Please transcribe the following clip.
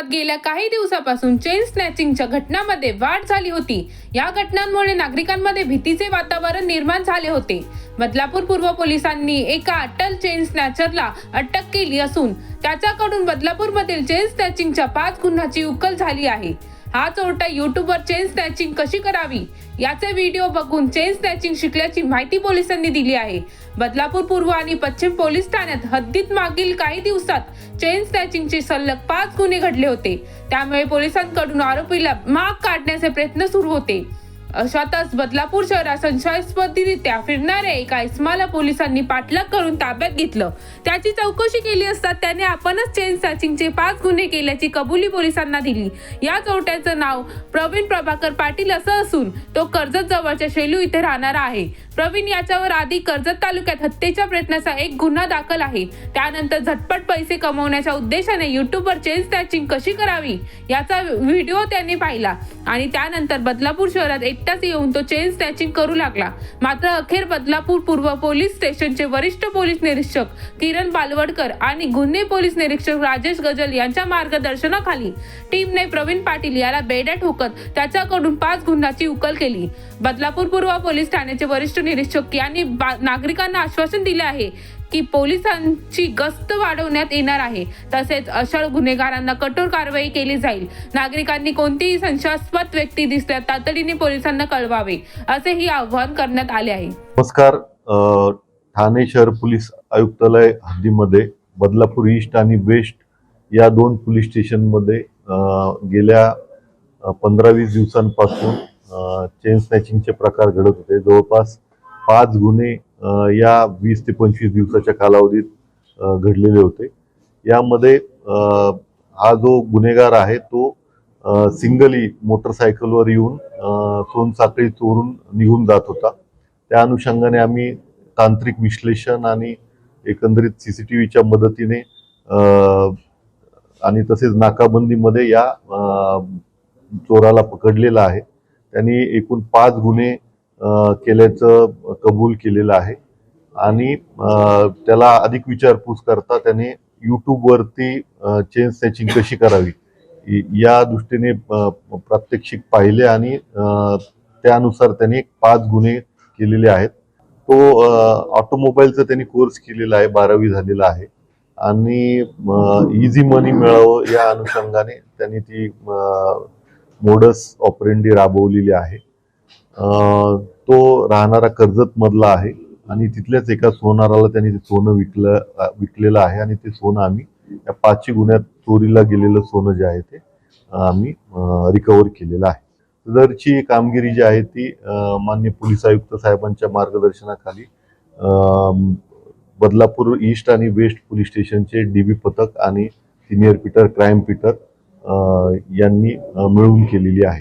गेल्या काही दिवसापासून चेन स्नॅचिंगच्या घटनांमध्ये वाढ झाली होती. या घटनांमुळे नागरिकांमध्ये भीतीचे वातावरण निर्माण झाले होते. बदलापूर पूर्व पोलिसांनी एका अटल चेन स्नॅचरला अटक केली असून त्याच्याकडून बदलापूरमधील चेन स्नॅचिंगच्या पाच गुन्ह्याची उकल झाली आहे. हा चोरटा युट्यूबवर चेन स्नॅचिंग कशी करावी? याचे व्हिडिओ बघून चेन स्नॅचिंग शिकल्याची माहिती पोलिसांनी दिली आहे. बदलापूर पूर्व आणि पश्चिम पोलीस ठाण्यात हद्दीत मागील काही दिवसात चेन स्नॅचिंगचे सलग पाच गुन्हे घडले होते. त्यामुळे पोलिसांकडून आरोपीला माग काढण्याचे प्रयत्न सुरू होते. अशातच बदलापूर शहरात संशयास्पदरित्या फिरणाऱ्या एका इस्माला पोलिसांनी पाठलाग करून ताब्यात घेतलं. त्याची चौकशी केली असता त्याने आपणच चेन स्नॅचिंगचे पाच गुन्हे केल्याची कबुली पोलिसांना दिली. या चोरट्याचं नाव प्रवीण प्रभाकर पाटील असं असून तो कर्जत जवळच्या शेलू इथे राहणारा आहे. प्रवीण याच्यावर आधी कर्जत तालुक्यात हत्येच्या प्रयत्नाचा एक गुन्हा दाखल आहे. त्यानंतर झटपट पैसे कमवण्याच्या उद्देशाने युट्यूबवर चेन स्नॅचिंग कशी करावी याचा व्हिडिओ त्यांनी पाहिला. आणि त्यानंतर बदलापूर शहरात एक एकटाच येऊन तो चेन स्नॅचिंग करू लागला. मात्र अखेर बदलापूर पूर्व पोलीस स्टेशनचे वरिष्ठ पोलीस निरीक्षक किरण बालवडकर आणि गुन्हे पोलीस निरीक्षक राजेश गजल यांच्या मार्गदर्शनाखाली टीमने प्रवीण पाटील याला बेड्या ठोकत त्याच्याकडून पाच गुन्ह्याची उकल केली. बदलापूर पूर्व पोलीस ठाण्याचे वरिष्ठ निरीक्षक यांनी नागरिकांना आश्वासन दिले आहे की पोलिसांची गस्त वाढवण्यात येणार आहे. तसेच अशा गुन्हेगारांना कठोर कारवाई केली जाईल. नागरिकांनी कोणतीही संशयास्पद व्यक्ती दिसल्यास तातडीने पोलिसांना कळवावे असेही आवाहन करण्यात आले आहे. नमस्कार ठाणे शहर पोलीस आयुक्तालय हद्दीमध्ये बदलापूर ईस्ट आणि वेस्ट या दोन पोलीस स्टेशनमध्ये गेल्या पंधरा वीस दिवसांपासून चेन स्नॅचिंगचे प्रकार घडत होते. जवळपास पाच गुन्हे या वीस ते पंचवीस दिवसाच्या कालावधीत घडलेले होते. यामध्ये हा जो गुन्हेगार आहे तो सिंगली मोटरसायकलवर येऊन सोनसाखळी चोरून निघून जात होता. त्या अनुषंगाने आम्ही तांत्रिक विश्लेषण आणि एकंदरीत सी सी टी व्हीच्या मदतीने आणि तसेच नाकाबंदीमध्ये या चोराला पकडलेला आहे. त्यांनी एकूण पाच गुन्हे केल्याचं कबूल केलेलं आहे. आणि त्याला अधिक विचारपूस करता त्याने यूट्यूबवरती चेन स्नॅचिंग कशी करावी? या दृष्टीने प्रात्यक्षिक पाहिले आणि त्यानुसार त्यांनी पाच गुन्हे केलेले आहेत. तो ऑटोमोबाईलचा त्यांनी कोर्स केलेला आहे बारावी झालेला आहे. आणि इझी मनी मिळावं या अनुषंगाने त्यांनी ती मोडस ऑपरेंडी राबवलेली आहे. तो राहणारा कर्जत मधला आहे आणि तिथल्याच एका सोनाराला त्यांनी ते सोनं विकलं विकलेलं आहे आणि ते सोनं आम्ही या पाचशे गुन्ह्यात चोरीला गेलेलं सोनं जे आहे ते आम्ही रिकवर केलेलं आहे. सदरची कामगिरी जी आहे ती मान्य पोलीस आयुक्त साहेबांच्या मार्गदर्शनाखाली बदलापूर ईस्ट आणि वेस्ट पोलीस स्टेशनचे डीबी पथक आणि सिनियर पीटर क्राईम पीटर यांनी मिळून केलेली आहे.